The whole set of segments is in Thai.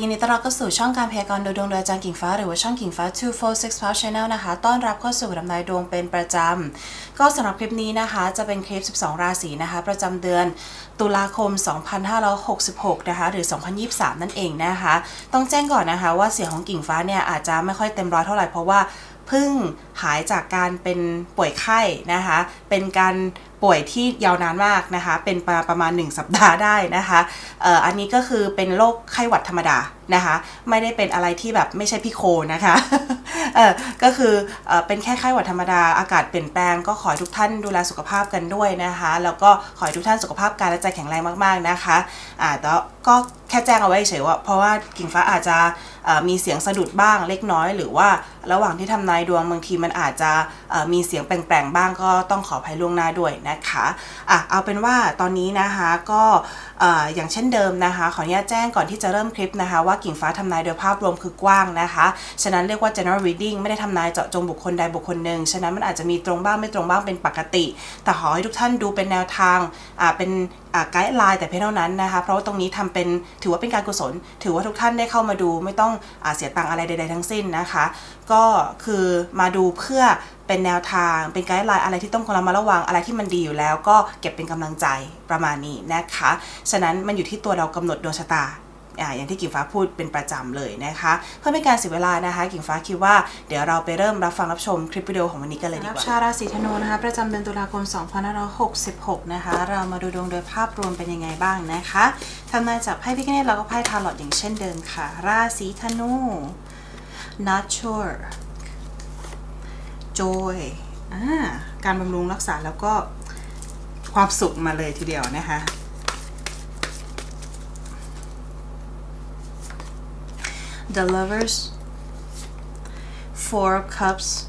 ยินดีต้อนรับเข้าสู่ช่องการพยากรณ์โดยดวงโดยอาจารย์กิ่งฟ้าหรือว่าช่องกิ่งฟ้า 246 Power Channel นะคะ ต้อนรับเข้าสู่ดำนายดวงเป็นประจำ ก็สำหรับคลิปนี้นะคะ จะเป็นคลิป 12 ราศีนะคะ ประจำเดือนตุลาคม 2566 นะคะ หรือ 2023 นั่นเองนะคะ ต้องแจ้งก่อนนะคะว่าเสียงของกิ่งฟ้าเนี่ยอาจจะไม่ค่อยเต็มร้อยเท่าไหร่เพราะว่าเพิ่งหายจากการเป็นป่วยไข้นะคะ เป็นการ ป่วยที่ยาวนานมากนะคะ เป็นประประมาณ 1 สัปดาห์ได้นะคะอออันนี้ก็คือเป็นโรคไข้หวัดธรรมดานะคะ ไม่ได้เป็นอะไรที่แบบไม่ใช่พี่โคนะคะเออก็คือเออเป็นแค่ไข้หวัดธรรมดาอากาศเปลี่ยนแปลงก็ขอให้ทุกท่านดูแลสุขภาพกันด้วยนะคะ แล้วก็ขอให้ทุกท่านสุขภาพกายและใจแข็งแรงมากๆนะคะอ่าแล้วก็แค่แจ้งเอาไว้เฉยว่าเพราะว่ากิ่งฟ้าอาจจะมีเสียงสะดุดบ้างเล็กน้อย หรือว่าระหว่างที่ทำนายดวงบางทีมันอาจจะมีเสียงแปลงๆบ้างก็ต้องขออภัยล่วงหน้าด้วยนะคะอะเอาเป็นว่าตอนนี้นะคะก็เอ่ออย่างเช่นเดิมนะคะ ขออนุญาตแจ้งก่อนที่จะเริ่มคลิปนะคะว่ากิ่งฟ้าทำนายโดยภาพรวมคือกว้างนะคะ ฉะนั้นเรียกว่า general reading ไม่ได้ทำนายเจาะจงบุคคลใดบุคคลหนึ่ง ฉะนั้นมันอาจจะมีตรงบ้างไม่ตรงบ้างเป็นปกติ แต่ขอให้ทุกท่านดูเป็นแนวทางเป็นไกด์ไลน์แต่เพียงเท่านั้นนะคะ เพราะว่าตรงนี้ทำเป็นถือว่าเป็นการกุศล ถือว่าทุกท่านได้เข้ามาดูไม่ต้องอเสียตังอะไรใด ๆ ทั้งสิ้นนะคะ ก็คือมาดูเพื่อเป็นแนวทางเป็นไกด์ไลน์อะไรที่ต้องระมัดระวังอะไรที่มันดีอยู่แล้ว ก็เก็บเป็นกำลังใจประมาณนี้นะคะ ฉะนั้นมันอยู่ที่ตัวเรากำหนดดวงชะตา อ่าอย่างที่กิ่งฟ้าพูดเป็นประจำเลยนะคะ เพื่อไม่การเสียเวลานะคะ กิ่งฟ้าคิดว่าเดี๋ยวเราไปเริ่มรับฟังรับชมคลิปวิดีโอของวันนี้กันเลยดีกว่าชาราศีธนูนะคะประจำเดือนตุลาคม 2566 นะคะ เรามาดูดวงโดยภาพรวมเป็นยังไงบ้างนะคะทำนายจากไพ่พิกเนตแล้วก็ไพ่ทาร์ลอตอย่างเช่นเดิมค่ะ ราศีธนู not sure joy อ่าการบำรุงรักษาแล้วก็ความสุขมาเลยทีเดียวนะคะ the lovers. Four cups.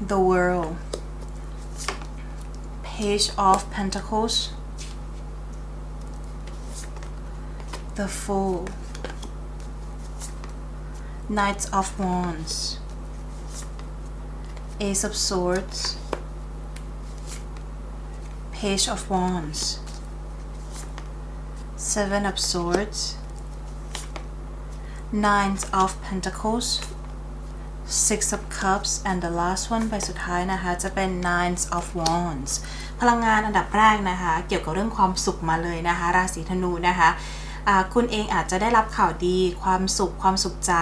The world. Page of pentacles. The fool. Knights of wands. Ace of swords. Page of wands. Seven of swords Nine of Pentacles Six of Cups and the last one ใบสุดท้ายนะคะ จะเป็น Nine of Wands พลังงานอันดับแรกนะคะ เกี่ยวกับเรื่องความสุขมาเลยนะคะ ราศีธนูนะคะ คุณเองอาจจะได้รับข่าวดี ความสุข ความสุขใจ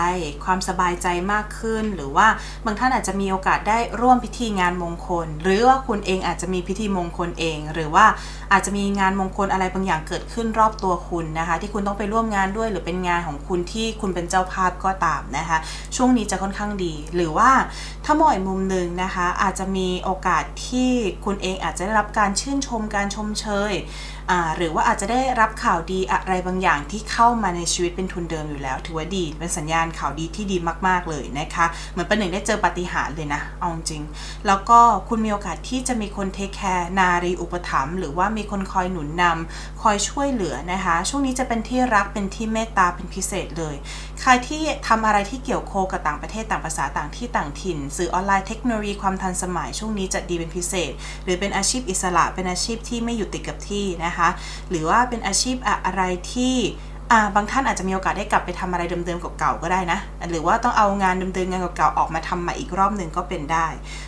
ความสบายใจมากขึ้น หรือว่าบางท่านอาจจะมีโอกาสได้ร่วมพิธีงานมงคล หรือว่าคุณเองอาจจะมีพิธีมงคลเอง หรือว่าอาจจะมีงานมงคลอะไรบางอย่างเกิดขึ้นรอบตัวคุณนะคะ ที่คุณต้องไปร่วมงานด้วย หรือเป็นงานของคุณที่คุณเป็นเจ้าภาพก็ตามนะคะ ช่วงนี้จะค่อนข้างดี หรือว่าถ้ามองอีกมุมหนึ่งนะคะ อาจจะมีโอกาสที่คุณเองอาจจะได้รับการชื่นชมการชมเชย หรือว่าอาจจะได้รับข่าวดีอะไรบางอย่างที่เข้ามาในชีวิตเป็นทุนเดิมอยู่แล้ว ถือว่าดีเป็นสัญญาณข่าวดีที่ดีมาก ๆเลยนะคะเหมือนเป็นหนึ่งได้เจอปาฏิหาริย์เลยนะเอาจริง แล้วก็คุณมีโอกาสที่จะมีคนเทคแคร์นารีอุปถัมภ์หรือว่ามีคนคอยหนุนนำคอยช่วยเหลือนะคะ ช่วงนี้จะเป็นที่รักเป็นที่เมตตาเป็นพิเศษเลย ใครที่ทำอะไรที่เกี่ยวโคกับต่างประเทศต่างภาษาต่างที่ต่างถิ่น สื่อออนไลน์เทคโนโลยีความทันสมัยช่วงนี้จะดีเป็นพิเศษ หรือเป็นอาชีพอิสระเป็นอาชีพที่ไม่อยู่ติดกับที่นะคะหรือว่าเป็นอาชีพอะไรที่บางท่านอาจจะมีโอกาสได้กลับไปทำอะไรเดิมๆเก่าๆก็ได้นะ หรือว่าต้องเอางานเดิมๆงานเก่าๆออกมาทำใหม่อีกรอบหนึ่งก็เป็นได้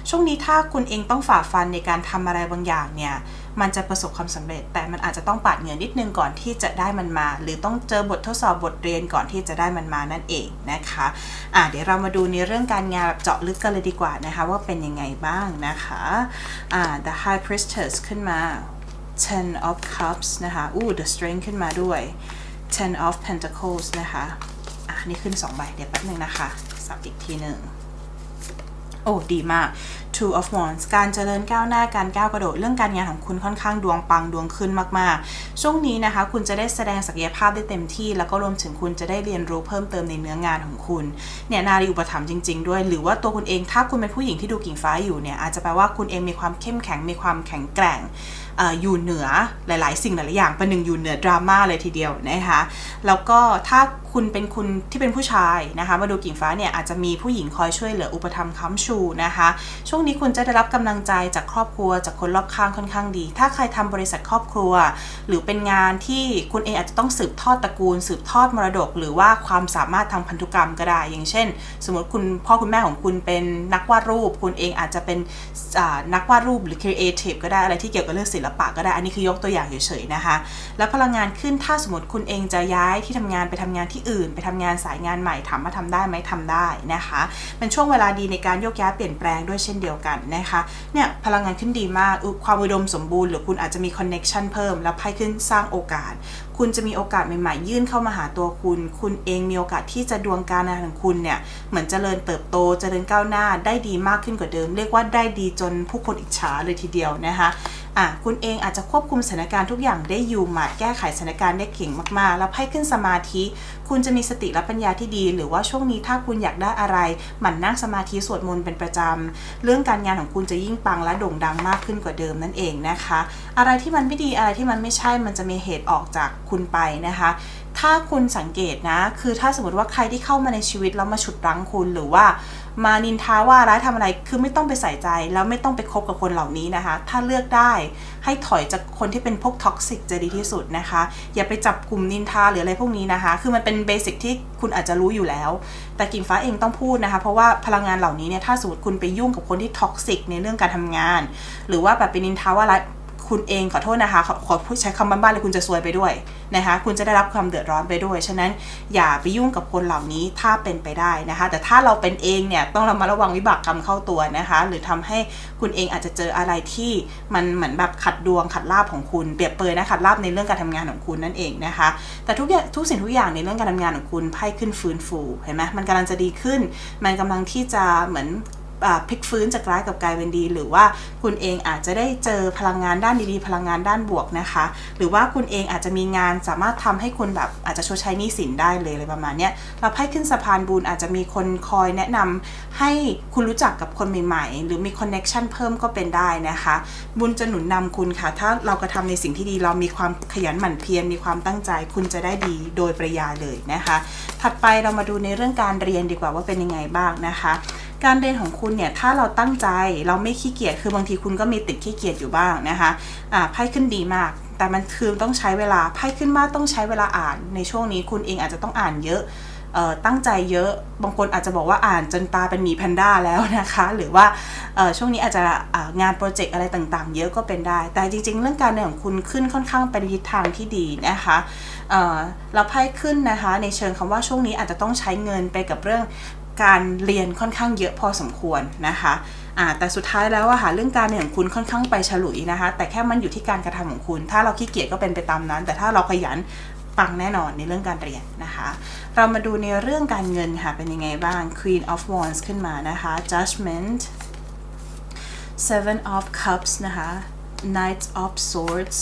ช่วงนี้ถ้าคุณเองต้องฝ่าฟันในการทำอะไรบางอย่างเนี่ยมันจะประสบความสำเร็จ แต่มันอาจจะต้องปาดเหงื่อนิดนึงก่อนที่จะได้มันมา หรือต้องเจอบททดสอบบทเรียนก่อนที่จะได้มันมานั่นเองนะคะอ่าเดี๋ยวเรามาดูในเรื่องการงานแบบเจาะลึกกันเลยดีกว่านะคะว่าเป็นยังไงบ้างนะคะอ่า the high priestess ขึ้นมา ten of cups นะคะอู้ the strength ขึ้นมาด้วย ten of pentacles นะคะอะนี่ขึ้น2ใบเดี๋ยวแป๊บนึงนะคะสับอีกทีหนึ่งโอ้ ดีมาก two of wands การเจริญก้าวหน้าการก้าวกระโดดเรื่องการงานของคุณค่อนข้างดวงปังดวงขึ้นมากๆ ช่วงนี้นะคะ คุณจะได้แสดงศักยภาพได้เต็มที่ แล้วก็รวมถึงคุณจะได้เรียนรู้เพิ่มเติมในเนื้องานของคุณเนี่ยนารีอุปถัมภ์จริง ๆ ด้วย หรือว่าตัวคุณเองถ้าคุณเป็นผู้หญิงที่ดูกิ่งฟ้าอยู่เนี่ยอาจจะแปลว่าคุณเองมีความเข้มแข็งมีความแข็งแกร่งอ่ออยู่เหนือหลาย ๆ สิ่งหลาย ๆ อย่างประหนึ่งอยู่เหนือดราม่าเลยทีเดียวนะคะแล้วก็ถ้าคุณเป็นคุณที่เป็นผู้ชายนะคะมาดูกิ่งฟ้าเนี่ยอาจจะมีผู้หญิงคอยช่วยเหลืออุปถัมภ์ค้ำชูนะคะช่วงงนี้คุณจะได้รับกำลังใจจากครอบครัวจากคนรอบข้างค่อนข้างดี ถ้าใครทำบริษัทครอบครัว หรือเป็นงานที่คุณเองอาจจะต้องสืบทอดตระกูล สืบทอดมรดก หรือว่าความสามารถทางพันธุกรรมก็ได้ อย่างเช่น สมมติคุณพ่อคุณแม่ของคุณเป็นนักวาดรูป คุณเองอาจจะเป็นนักวาดรูปหรือ creative ก็ได้อะไรที่เกี่ยวกับเรื่องศิลปะก็ได้ อันนี้คือยกตัวอย่างเฉยๆนะคะ แล้วพลังงานขึ้นถ้าสมมติคุณเองจะย้ายที่ทำงานไปทำงานที่อื่น ไปทำงานสายงานใหม่ถามว่าทำได้ไหมทำได้นะคะเป็นช่วงเวลาดีในการโยกย้ายเปลี่ยนแปลงด้วยเช่นเดียวกันนะคะเนี่ยพลังงานขึ้นดีมากอุความอุดมสมบูรณ์หรือคุณอาจจะมีคอนเน็ชันเพิ่ม แล้วไพ่ขึ้นสร้างโอกาส คุณจะมีโอกาสใหม่ๆ ยื่นเข้ามาหาตัวคุณ คุณเองมีโอกาสที่จะดวงการงานของคุณเนี่ยเหมือนเจริญเติบโตเจริญก้าวหน้าได้ดีมากขึ้นกว่าเดิม เรียกว่าได้ดีจนผู้คนอิจฉาเลยทีเดียวนะคะ อะคุณเองอาจจะควบคุมสถานการณ์ทุกอย่างได้อยู่หมัดแก้ไขสถานการณ์ได้เก่งมากๆ แล้วไพ่ขึ้นสมาธิ คุณจะมีสติและปัญญาที่ดี หรือว่าช่วงนี้ถ้าคุณอยากได้อะไร หมั่นนั่งสมาธิสวดมนต์เป็นประจำ เรื่องการงานของคุณจะยิ่งปังและโด่งดังมากขึ้นกว่าเดิมนั่นเองนะคะ อะไรที่มันไม่ดีอะไรที่มันไม่ใช่มันจะมีเหตุออกจากคุณไปนะคะถ้าคุณสังเกตนะ คือถ้าสมมติว่าใครที่เข้ามาในชีวิตแล้วมาฉุดรั้งคุณหรือว่า มานินทาว่าร้ายทำอะไรคือไม่ต้องไปใส่ใจ แล้วไม่ต้องไปคบกับคนเหล่านี้นะคะ ถ้าเลือกได้ให้ถอยจากคนที่เป็นพวกท็อกซิกจะดีที่สุดนะคะ อย่าไปจับกลุ่มนินทาหรืออะไรพวกนี้นะคะ คือมันเป็นเบสิกที่คุณอาจจะรู้อยู่แล้ว แต่กิ่งฟ้าเองต้องพูดนะคะ เพราะว่าพลังงานเหล่านี้เนี่ยถ้าสมมติคุณไปยุ่งกับคนที่ท็อกซิกในเรื่องการทำงาน หรือว่าแบบไปนินทาว่าร้าย คุณเองขอโทษนะคะขอขอพูดใช้คำบ้านๆเลยคุณจะซวยไปด้วยนะคะ คุณจะได้รับความเดือดร้อนไปด้วย ฉะนั้นอย่าไปยุ่งกับคนเหล่านี้ถ้าเป็นไปได้นะคะ แต่ถ้าเราเป็นเองเนี่ยต้องเรามาระวังวิบากกรรมเข้าตัวนะคะ หรือทำให้คุณเองอาจจะเจออะไรที่มันเหมือนแบบขัดดวงขัดลาบของคุณเปรียบเปยนะขัดลาบในเรื่องการทำงานของคุณนั่นเองนะคะ แต่ทุกอย่างทุกสิ่งทุกอย่างในเรื่องการทำงานของคุณไพ่ขึ้นฟื้นฟูเห็นไหมมันกำลังจะดีขึ้น มันกำลังที่จะเหมือน พลิกฟื้นจากร้ายกับกลายเป็นดี หรือว่าคุณเองอาจจะได้เจอพลังงานด้านดีๆ พลังงานด้านบวกนะคะ หรือว่าคุณเองอาจจะมีงานสามารถทำให้คุณแบบอาจจะชดใช้หนี้สินได้เลยอะไรประมาณนี้เราไพ่ขึ้นสะพานบุญอาจจะมีคนคอยแนะนำให้คุณรู้จักกับคนใหม่ๆ หรือมีคอนเน็ชันเพิ่มก็เป็นได้นะคะ บุญจะหนุนนำคุณค่ะ ถ้าเรากระทำในสิ่งที่ดีเรามีความขยันหมั่นเพียรมีความตั้งใจ คุณจะได้ดีโดยประยายเลยนะคะ ถัดไปเรามาดูในเรื่องการเรียนดีกว่าว่าเป็นยังไงบ้างนะคะ การเรียนของคุณเนี่ยถ้าเราตั้งใจเราไม่ขี้เกียจคือบางทีคุณก็มีติดขี้เกียจอยู่บ้างนะคะอ่าไพ่ขึ้นดีมาก แต่มันคือต้องใช้เวลาไพ่ขึ้นมากต้องใช้เวลาอ่าน ในช่วงนี้คุณเองอาจจะต้องอ่านเยอะตั้งใจเยอะ บางคนอาจจะบอกว่าอ่านจนตาเป็นหมีแพนด้าแล้วนะคะ หรือว่าช่วงนี้อาจจะงานโปรเจกต์อะไรต่างๆ เยอะก็เป็นได้ แต่จริง ๆ เรื่องการเรียนของคุณขึ้นค่อนข้างไปในทิศทางที่ดีนะคะเอ่อเราไพ่ขึ้นนะคะ ในเชิงคำว่าช่วงนี้อาจจะต้องใช้เงินไปกับเรื่อง การเรียนค่อนข้างเยอะพอสมควรนะคะแต่สุดท้ายแล้วอะค่ะเรื่องการเรียนของคุณค่อนข้างไปฉลุยนะคะ แต่แค่มันอยู่ที่การกระทำของคุณ ถ้าเราขี้เกียจก็เป็นไปตามนั้น แต่ถ้าเราขยันปังแน่นอนในเรื่องการเรียนนะคะ เรามาดูในเรื่องการเงินค่ะ เป็นยังไงบ้าง Queen of Wands ขึ้นมานะคะ Judgment Seven of Cups นะคะ Knight of Swords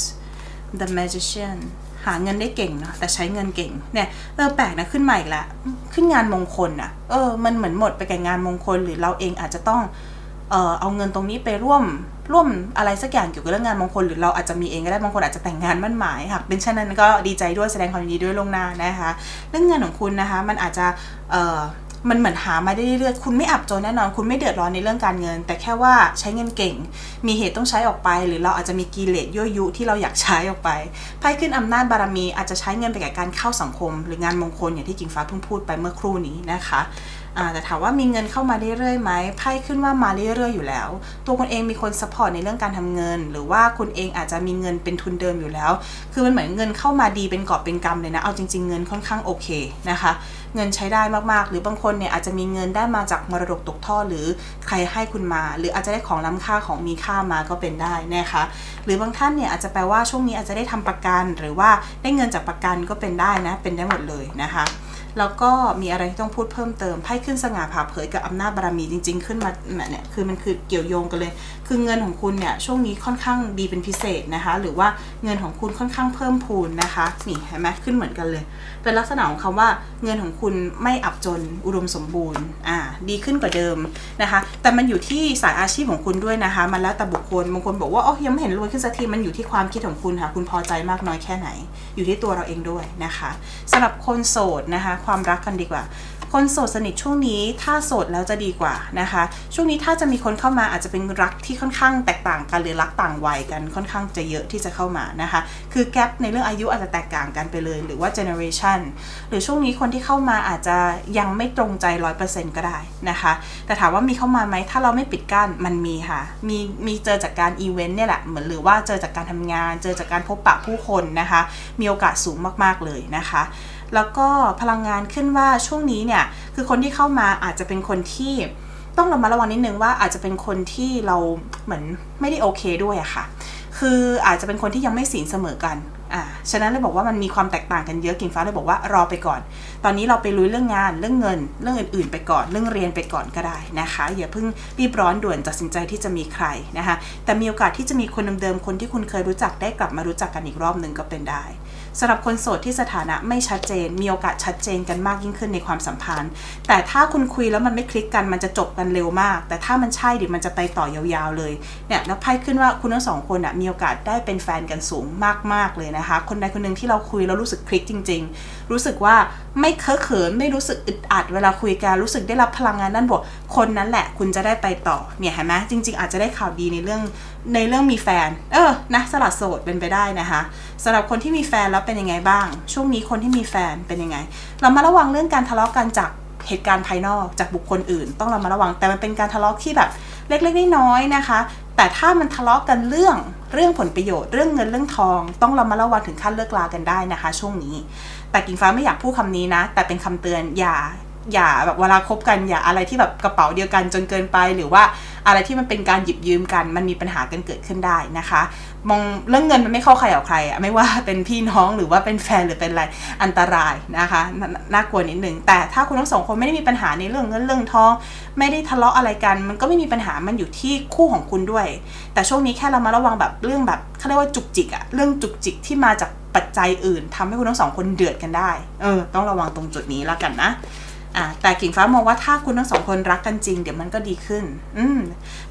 The Magician หาเงินได้เก่งเนาะแต่ใช้เงินเก่งเนี่ยเออแปลกนะขึ้นมาอีกแล้วขึ้นงานมงคลนะเออมันเหมือนหมดไปกับงานมงคล หรือเราเองอาจจะต้องเออเอาเงินตรงนี้ไปร่วมร่วมอะไรสักอย่างเกี่ยวกับเรื่องงานมงคลหรือเราอาจจะมีเองก็ได้บางคนอาจจะแต่งงานมั่นหมายค่ะเป็นเช่นนั้นก็ดีใจด้วยแสดงความยินดีด้วยลงหน้านะคะ เรื่องเงินของคุณนะคะมันอาจจะเออ มันเหมือนหามาได้เรื่อยๆคุณไม่อับจนแน่นอน คุณไม่เดือดร้อนในเรื่องการเงิน แต่แค่ว่าใช้เงินเก่ง มีเหตุต้องใช้ออกไป หรือเราอาจจะมีกิเลสยั่วยุที่เราอยากใช้ออกไปไพ่ขึ้นอำนาจบารมีอาจจะใช้เงินไปกับการเข้าสังคม หรืองานมงคลอย่างที่กิ่งฟ้าเพิ่งพูดไปเมื่อครู่นี้นะคะ แต่ถามว่ามีเงินเข้ามาเรื่อยๆไหมไพ่ขึ้นว่ามาเรื่อยๆอยู่แล้ว ตัวคุณเองมีคนสปอร์ตในเรื่องการทำเงิน หรือว่าคุณเองอาจจะมีเงินเป็นทุนเดิมอยู่แล้ว คือมันเหมือนเงินเข้ามาดีเป็นกอบเป็นกำเลยนะ เอาจริง ๆ เงินค่อนข้างโอเคนะคะ เงินใช้ได้มากๆ หรือบางคนเนี่ยอาจจะมีเงินได้มาจากมรดกตกทอดหรือใครให้คุณมา หรืออาจจะได้ของล้ำค่าของมีค่ามาก็เป็นได้นะคะ หรือบางท่านเนี่ยอาจจะแปลว่าช่วงนี้อาจจะได้ทำประกัน หรือว่าได้เงินจากประกันก็เป็นได้นะ เป็นได้หมดเลยนะคะ แล้วก็มีอะไรที่ต้องพูดเพิ่มเติมไพ่ขึ้นสง่าผ่าเผยกับอำนาจบารมีจริง ๆ ขึ้นมาเนี่ยคือมันคือเกี่ยวโยงกันเลย คือเงินของคุณเนี่ยช่วงนี้ค่อนข้างดีเป็นพิเศษนะคะ หรือว่าเงินของคุณค่อนข้างเพิ่มพูนนะคะนี่เห็นไหมขึ้นเหมือนกันเลย เป็นลักษณะของคำว่าเงินของคุณไม่อับจนอุดมสมบูรณ์อ่าดีขึ้นกว่าเดิมนะคะ แต่มันอยู่ที่สายอาชีพของคุณด้วยนะคะ มันแล้วแต่บุคคลบางคนบอกว่าอ๋อยังไม่เห็นรวยขึ้นสักทีมันอยู่ที่ความคิดของคุณค่ะ คุณพอใจมากน้อยแค่ไหน อยู่ที่ตัวเราเองด้วยนะคะสำหรับคนโสดนะคะความรักกันดีกว่า คนโสดสนิทช่วงนี้ถ้าโสดแล้วจะดีกว่านะคะ ช่วงนี้ถ้าจะมีคนเข้ามาอาจจะเป็นรักที่ค่อนข้างแตกต่างกันหรือรักต่างวัยกันค่อนข้างจะเยอะที่จะเข้ามานะคะ คือแกลในเรื่องอายุอาจจะแตกต่างกันไปเลย หรือว่าเจเนอเรชันหรือช่วงนี้คนที่เข้ามาอาจจะยังไม่ตรงใจ100%ก็ได้นะคะ แต่ถามว่ามีเข้ามาไหมถ้าเราไม่ปิดกั้นมันมีค่ะมีมีเจอจากการอีเวนต์เนี่ยแหละเหมือนหรือว่าเจอจากการทำงาน เจอจากการพบปะผู้คนนะคะ มีโอกาสสูงมากๆเลยนะคะ แล้วก็พลังงานขึ้นว่าช่วงนี้เนี่ยคือคนที่เข้ามาอาจจะเป็นคนที่ต้องระมัดระวังนิดนึงว่าอาจจะเป็นคนที่เราเหมือนไม่ได้โอเคด้วยอะค่ะ คืออาจจะเป็นคนที่ยังไม่สินเสมอกันอ่าฉะนั้นเลยบอกว่ามันมีความแตกต่างกันเยอะกิ่งฟ้าเลยบอกว่ารอไปก่อน ตอนนี้เราไปลุยเรื่องงานเรื่องเงิน เรื่องอื่นๆ ไปก่อนเรื่องเรียนไปก่อนก็ได้นะคะอย่าเพิ่งรีบร้อนด่วนตัดสินใจที่จะมีใครนะคะแต่มีโอกาสที่จะมีคนเดิมๆคนที่คุณเคยรู้จักได้กลับมารู้จักกันอีกรอบหนึ่งก็เป็นได้ สำหรับคนโสดที่สถานะไม่ชัดเจน มีโอกาสชัดเจนกันมากยิ่งขึ้นในความสัมพันธ์ แต่ถ้าคุณคุยแล้วมันไม่คลิกกันมันจะจบกันเร็วมาก แต่ถ้ามันใช่เดี๋ยวมันจะไปต่อยาวๆเลยเนี่ยแล้วไพ่ขึ้นว่าคุณทั้งสองคนอะมีโอกาสได้เป็นแฟนกันสูงมากๆเลยนะคะ คนใดคนหนึ่งที่เราคุยแล้วรู้สึกคลิกจริง ๆ รู้สึกว่าไม่เคอะเขินไม่รู้สึกอึดอัดเวลาคุยกันรู้สึกได้รับพลังงานด้านบวกคนนั้นแหละ คุณจะได้ไปต่อเนี่ยเห็นไหมจริง ๆ อาจจะได้ข่าวดีในเรื่องในเรื่องมีแฟน เออนะสลัดโสดเป็นไปได้นะคะสำหรับคนที่มีแฟนแล้วเป็นยังไงบ้าง ช่วงนี้คนที่มีแฟนเป็นยังไง เรามาระวังเรื่องการทะเลาะกันจากเหตุการณ์ภายนอกจากบุคคลอื่น ต้องเรามาระวังแต่มันเป็นการทะเลาะที่แบบ เล็กๆน้อยๆนะคะ แต่ถ้ามันทะเลาะกันเรื่องเรื่องผลประโยชน์เรื่องเงินเรื่องทอง ต้องเรามาระวังถึงขั้นเลิกลากันได้นะคะ ช่วงนี้ แต่กิ่งฟ้าไม่อยากพูดคำนี้นะ แต่เป็นคำเตือนอย่า อย่าแบบเวลาคบกันอย่าอะไรที่แบบกระเป๋าเดียวกันจนเกินไป หรือว่าอะไรที่มันเป็นการหยิบยืมกัน มันมีปัญหากันเกิดขึ้นได้นะคะ มองเรื่องเงินมันไม่เข้าใครออกใครอะไม่ว่าเป็นพี่น้องหรือว่าเป็นแฟนหรือเป็นอะไรอันตรายนะคะนน่ากลัวนิดนึงแต่ถ้าคุณทั้งสองคนไม่ได้มีปัญหาในเรื่องเงินเรื่องทอง ไม่ได้ทะเลาะอะไรกัน มันก็ไม่มีปัญหามันอยู่ที่คู่ของคุณด้วย แต่ช่วงนี้แค่เรามาระวังแบบเรื่องแบบเขาเรียกว่าจุกจิกอะเรื่องจุกจิกที่มาจากปัจจัยอื่นทำให้คุณทั้งสองคนเดือดกันได้ เออ ต้องระวังตรงจุดนี้แล้วกันนะ อ่าแต่กิ่งฟ้ามองว่าถ้าคุณทั้งสองคนรักกันจริง เดี๋ยวมันก็ดีขึ้น อืม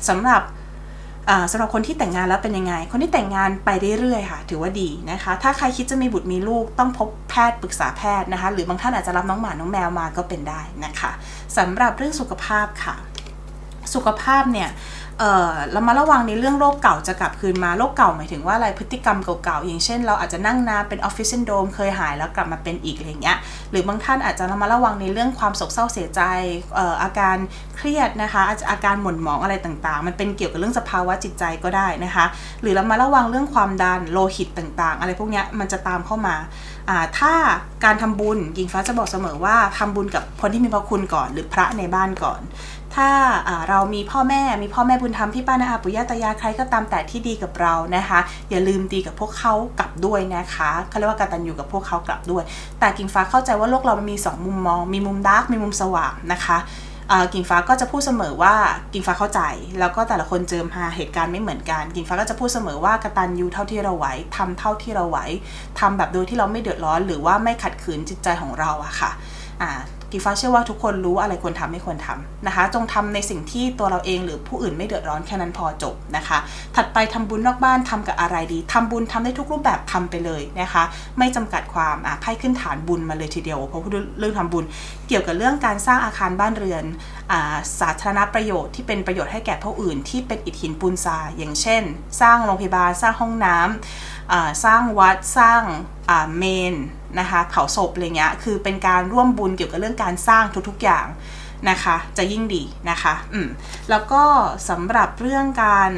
สำหรับสำหรับคนที่แต่งงานแล้วเป็นยังไง คนที่แต่งงานไปเรื่อยๆค่ะ ถือว่าดีนะคะ ถ้าใครคิดจะมีบุตรมีลูกต้องพบแพทย์ปรึกษาแพทย์นะคะ หรือบางท่านอาจจะรับน้องหมา น้องแมวมาก็เป็นได้นะคะสำหรับเรื่องสุขภาพค่ะ สุขภาพเนี่ย เออรามาระวังในเรื่องโรคเก่าจะกลับคืนมาโรคเก่าหมายถึงว่าอะไรพฤติกรรมเก่าๆอย่างเช่น เราอาจจะนั่งนานเป็นออฟฟิศซินโดมเคยหายแล้วกลับมาเป็นอีกอะไรเงี้ยหรือบางท่านอาจจะเรามาระวังในเรื่องความโศกเศร้าเสียใจอออาการเครียดนะคะอาจจะอาการหม่นหมองอะไรต่างๆ มันเป็นเกี่ยวกับเรื่องสภาวะจิตใจก็ได้นะคะ หรือเรามาระวังเรื่องความดันโลหิตต่างๆ อะไรพวกนี้มันจะตามเข้ามาถ้าการทำบุญยิงฟ้าจะบอกเสมอว่าทำบุญกับคนที่มีพระคุณก่อน หรือพระในบ้านก่อน ถ้าเรามีพ่อแม่มีพ่อแม่บุญธรรมพี่ป้านาอาปุย่าตายายใครก็ตามแต่ที่ดีกับเรานะคะ อย่าลืมดีกับพวกเขากลับด้วยนะคะเขาเรียกว่าการตันอยู่กับพวกเขากลับด้วย แต่กิ่งฟ้าเข้าใจว่าโลกเรามันมี 2 มุมมอง มีมุมดาร์กมีมุมสว่างนะคะกิ่งฟ้าก็จะพูดเสมอว่ากิ่งฟ้าเข้าใจ แล้วก็แต่ละคนเจอมาเหตุการณ์ไม่เหมือนกันกิ่งฟ้าก็จะพูดเสมอว่ากตันยูเท่าที่เราไหวทำเท่าที่เราไหวทำแบบโดยที่เราไม่เดือดร้อน หรือว่าไม่ขัดขืนจิตใจของเราอะค่ะ กีฟ้าเชื่อว่าทุกคนรู้อะไรควรทำไม่ควรทำนะคะ จงทำในสิ่งที่ตัวเราเองหรือผู้อื่นไม่เดือดร้อนแค่นั้นพอจบนะคะ ถัดไปทำบุญนอกบ้านทำกับอะไรดีทำบุญทำได้ทุกรูปแบบทำไปเลยนะคะ ไม่จำกัดความอะไพ่ขึ้นฐานบุญมาเลยทีเดียว เพราะพูดเรื่องทำบุญเกี่ยวกับเรื่องการสร้างอาคารบ้านเรือนอ่าสาธารณประโยชน์ที่เป็นประโยชน์ให้แก่ผู้อื่น ที่เป็นอิฐหินปูนทรายอย่างเช่น สร้างโรงพยาบาลสร้างห้องน้ำสร้างวัดสร้างเมน นะคะเผาศพอะไรเงี้ยคือเป็นการร่วมบุญเกี่ยวกับเรื่องการสร้างทุกๆอย่างนะคะ จะยิ่งดีนะคะอืมแล้วก็สำหรับเรื่องการ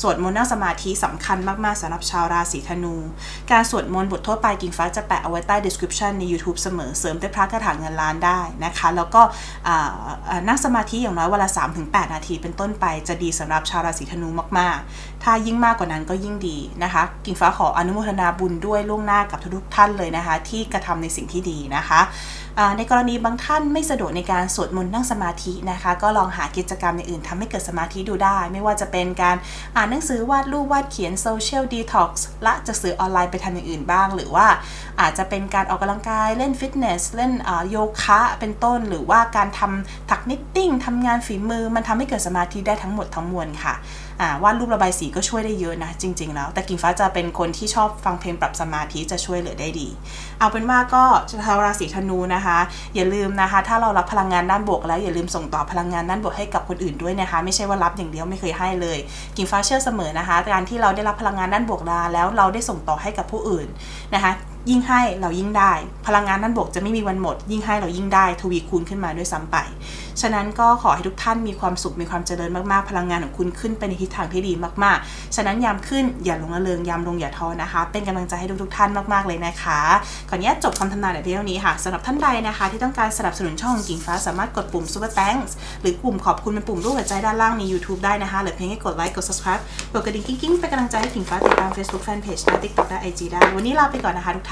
สวดมนต์นั่งสมาธิสำคัญมาก ๆสำหรับชาวราศีธนู การสวดมนต์บททั่วไปกิ่งฟ้าจะแปะเอาไว้ใต้ description ใน YouTube เสมอเสริมด้วยพระคาถางเงินล้านได้นะคะ แล้วก็นั่งสมาธิอย่างน้อยวันละ 3-8 นาทีเป็นต้นไปจะดีสำหรับชาวราศีธนูมาก ๆ ถ้ายิ่งมากกว่านั้นก็ยิ่งดีนะคะ กิ่งฟ้าขออนุโมทนาบุญด้วยล่วงหน้ากับทุกท่านเลยนะคะ ที่กระทำในสิ่งที่ดีนะคะในกรณีบางท่านไม่สะดวกในการสวดมนต์นั่งสมาธินะคะ ก็ลองหากิจกรรมในอื่นทำให้เกิดสมาธิดูได้ ไม่ว่าจะเป็นการอ่านหนังสือวาดรูปวาดเขียนโซเชียลดีท็อกซ์ละจะสื่อออนไลน์ไปทำอย่างอื่นบ้าง หรือว่าอาจจะเป็นการออกกำลังกายเล่นฟิตเนสเล่นโยคะเป็นต้น หรือว่าการทำถักนิตติ้งทำงานฝีมือมันทำให้เกิดสมาธิได้ทั้งหมดทั้งมวลค่ะวาดรูประบายสีก็ช่วยได้เยอะนะจริง ๆ แล้ว แต่กิ่งฟ้าจะเป็นคนที่ชอบฟังเพลงปรับสมาธิจะช่วยเหลือได้ดี เอาเป็นว่าก็ชาวราศีธนูนะนะคะ อย่าลืมนะคะ ถ้าเรารับพลังงานด้านบวกแล้วอย่าลืมส่งต่อพลังงานด้านบวกให้กับคนอื่นด้วยนะคะ ไม่ใช่ว่ารับอย่างเดียวไม่เคยให้เลย กิ่งฟ้าเชื่อเสมอนะคะ การที่เราได้รับพลังงานด้านบวกมาแล้วเราได้ส่งต่อให้กับผู้อื่นนะคะ ยิ่งให้เรายิ่งได้ พลังงานด้านบวกจะไม่มีวันหมด ยิ่งให้เรายิ่งได้ทวีคูณขึ้นมาด้วยซ้ำไป ฉะนั้นก็ขอให้ทุกท่านมีความสุขมีความเจริญมากๆ พลังงานของคุณขึ้นไปในทิศทางที่ดีมากๆ ฉะนั้นยามขึ้นอย่าลงละเริงยามลงอย่าท้อนะคะ เป็นกำลังใจให้ทุกๆท่านมากๆเลยนะคะขออนุญาตจบคำทำนายแต่เพียงนี้ค่ะสำหรับท่านใดนะคะ ที่ต้องการสนับสนุนช่องกิ่งฟ้าสามารถกดปุ่ม super thanks หรือปุ่มขอบคุณเป็นปุ่มรูปหัวใจด้านล่างใน YouTube ได้นะคะหรือเพียงแค่กดไลค์กด subscribe กดกระดิ่งกิ๊งๆเป็นกำลังใจให้กิ่งฟ้าติดตาม Facebook Fanpage ได้ TikTok ได้ IG ได้วันนี้ลาไปก่อนนะคะทุกท่าน